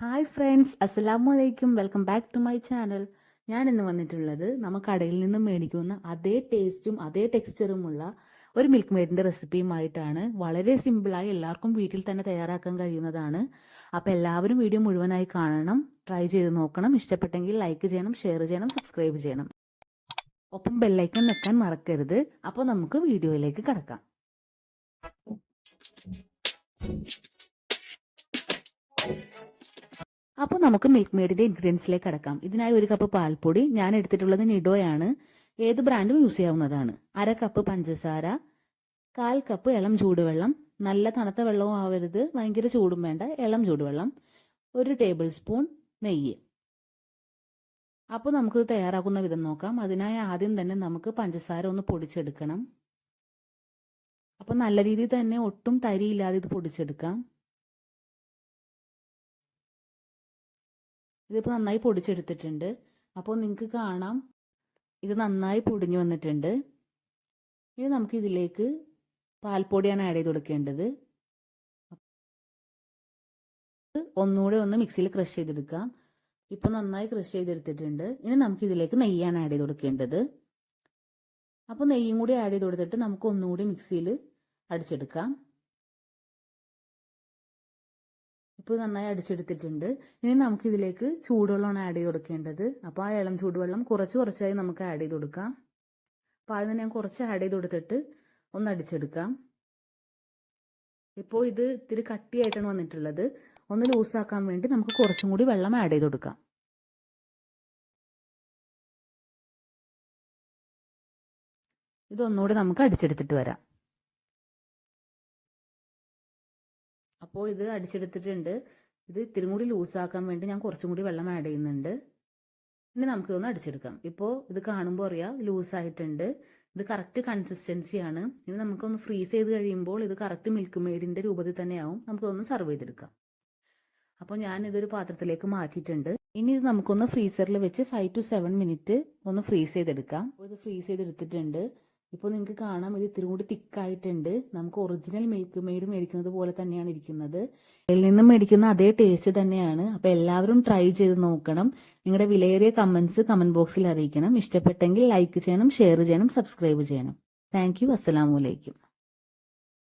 Hi friends അസ്സലാമു അലൈക്കും welcome back to my channel. ഞാൻ ഇന്ന് വന്നിട്ടുള്ളത് നമ്മൾ കടയിൽ നിന്ന് മേടിക്കുന്ന അതേ ടേസ്റ്റും അതേ ടെക്സ്ചറുമുള്ള ഒരു മിൽക്ക് മെയ്ഡിന്റെ റെസിപ്പിയുമായിട്ടാണ് വളരെ സിമ്പിളായി എല്ലാവർക്കും വീട്ടിൽ തന്നെ തയ്യാറാക്കാൻ കഴിയുന്നതാണ്. അപ്പോൾ എല്ലാവരും വീഡിയോ മുഴുവനായി കാണണം ട്രൈ ചെയ്ത് നോക്കണം. ഇഷ്ടപ്പെട്ടെങ്കിൽ ലൈക്ക് ചെയ്യണം ഷെയർ ചെയ്യണം സബ്സ്ക്രൈബ് ചെയ്യണം. ഒപ്പം ബെല്ലൈക്കൺ വെക്കാൻ മറക്കരുത്. അപ്പോൾ നമുക്ക് വീഡിയോയിലേക്ക് കടക്കാം. അപ്പോൾ നമുക്ക് മിൽക്ക് മെയ്ഡിന്റെ ഇൻഗ്രീഡിയൻസിലേക്ക് കടക്കാം. ഇതിനായി ഒരു കപ്പ് പാൽപ്പൊടി ഞാൻ എടുത്തിട്ടുള്ളത് നിഡോയാണ്. ഏത് ബ്രാൻഡും യൂസ് ചെയ്യാവുന്നതാണ്. അര കപ്പ് പഞ്ചസാര കാൽ കപ്പ് ഇളം ചൂടുവെള്ളം. നല്ല തണുത്ത വെള്ളവും ആവരുത് ഭയങ്കര ചൂടും വേണ്ട ഇളം ചൂടുവെള്ളം. ഒരു ടേബിൾ സ്പൂൺ നെയ്യ്. അപ്പോൾ നമുക്ക് തയ്യാറാക്കുന്ന വിധം നോക്കാം. അതിനായി ആദ്യം തന്നെ നമുക്ക് പഞ്ചസാര ഒന്ന് പൊടിച്ചെടുക്കണം. അപ്പോൾ നല്ല രീതിയിൽ തന്നെ ഒട്ടും തരിയില്ലാതെ ഇത് പൊടിച്ചെടുക്കാം. ഇതിപ്പോൾ നന്നായി പൊടിച്ചെടുത്തിട്ടുണ്ട്. അപ്പോൾ നിങ്ങൾക്ക് കാണാം. ഇത് നന്നായി പൊടിഞ്ഞു വന്നിട്ടുണ്ട്. ഇനി നമുക്ക് ഇതിലേക്ക് പാൽപ്പൊടിയാണ് ആഡ് ചെയ്ത് കൊടുക്കേണ്ടത്. ഒന്നുകൂടെ ഒന്ന് മിക്സിയിൽ ക്രഷ് ചെയ്തെടുക്കാം. ഇപ്പോൾ നന്നായി ക്രഷ് ചെയ്തെടുത്തിട്ടുണ്ട്. ഇനി നമുക്ക് ഇതിലേക്ക് നെയ്യാണ് ആഡ് ചെയ്ത് കൊടുക്കേണ്ടത്. അപ്പോൾ നെയ്യും കൂടി ആഡ് ചെയ്ത് കൊടുത്തിട്ട് നമുക്ക് ഒന്നുകൂടി മിക്സിയിൽ അടിച്ചെടുക്കാം. ഇപ്പോൾ നന്നായി അടിച്ചെടുത്തിട്ടുണ്ട്. ഇനി നമുക്ക് ഇതിലേക്ക് ചൂടുവെള്ളമാണ് ആഡ് ചെയ്ത് കൊടുക്കേണ്ടത് അപ്പോൾ ആ ഇളം ചൂടുവെള്ളം കുറച്ച് കുറച്ചായി നമുക്ക് ആഡ് ചെയ്ത് കൊടുക്കാം അപ്പോൾ അതിന് ഞാൻ കുറച്ച് ആഡ് ചെയ്ത് കൊടുത്തിട്ട് ഒന്ന് അടിച്ചെടുക്കാം. ഇപ്പോൾ ഇത് ഇത്തിരി കട്ടിയായിട്ടാണ് വന്നിട്ടുള്ളത്. ഒന്ന് ലൂസാക്കാൻ വേണ്ടി നമുക്ക് കുറച്ചും കൂടി വെള്ളം ആഡ് ചെയ്ത് കൊടുക്കാം ഇതൊന്നുകൂടി നമുക്ക് അടിച്ചെടുത്തിട്ട് വരാം. അപ്പോൾ ഇത് അടിച്ചെടുത്തിട്ടുണ്ട്. ഇത് ഇത്തിരി കൂടി ലൂസാക്കാൻ വേണ്ടി ഞാൻ കുറച്ചും കൂടി വെള്ളം ആഡ് ചെയ്യുന്നുണ്ട്. ഇനി നമുക്കിതൊന്ന് അടിച്ചെടുക്കാം. ഇപ്പോൾ ഇത് കാണുമ്പോൾ അറിയാം ലൂസായിട്ടുണ്ട്. ഇത് കറക്റ്റ് കൺസിസ്റ്റൻസിയാണ് ഇനി നമുക്കൊന്ന് ഫ്രീസ് ചെയ്ത് കഴിയുമ്പോൾ ഇത് കറക്റ്റ് മിൽക്ക് മെയ്ഡിന്റെ രൂപത്തിൽ തന്നെയാവും. നമുക്കൊന്ന് സർവ് ചെയ്തെടുക്കാം. അപ്പോൾ ഞാൻ ഇതൊരു പാത്രത്തിലേക്ക് മാറ്റിയിട്ടുണ്ട്. ഇനി ഇത് നമുക്കൊന്ന് ഫ്രീസറിൽ വെച്ച് ഫൈവ് ടു സെവൻ മിനിറ്റ് ഒന്ന് ഫ്രീസ് ചെയ്തെടുക്കാം. ഇത് ഫ്രീസ് ചെയ്തെടുത്തിട്ടുണ്ട്. ഇപ്പോൾ നിങ്ങൾക്ക് കാണാം ഇത് ഇത്തിരി കൂടി തിക്കായിട്ടുണ്ട്. നമുക്ക് ഒറിജിനൽ മിൽക്ക് മെയ്ഡ് മേടിക്കുന്നത് പോലെ തന്നെയാണ് ഇരിക്കുന്നത്. ഇതിൽ നിന്നും മേടിക്കുന്ന അതേ ടേസ്റ്റ് തന്നെയാണ്. അപ്പോൾ എല്ലാവരും ട്രൈ ചെയ്ത് നോക്കണം. നിങ്ങളുടെ വിലയേറിയ കമൻസ് കമന്റ് ബോക്സിൽ അറിയിക്കണം. ഇഷ്ടപ്പെട്ടെങ്കിൽ ലൈക്ക് ചെയ്യണം ഷെയർ ചെയ്യണം സബ്സ്ക്രൈബ് ചെയ്യണം. താങ്ക് യു അസ്സലാമലൈക്കും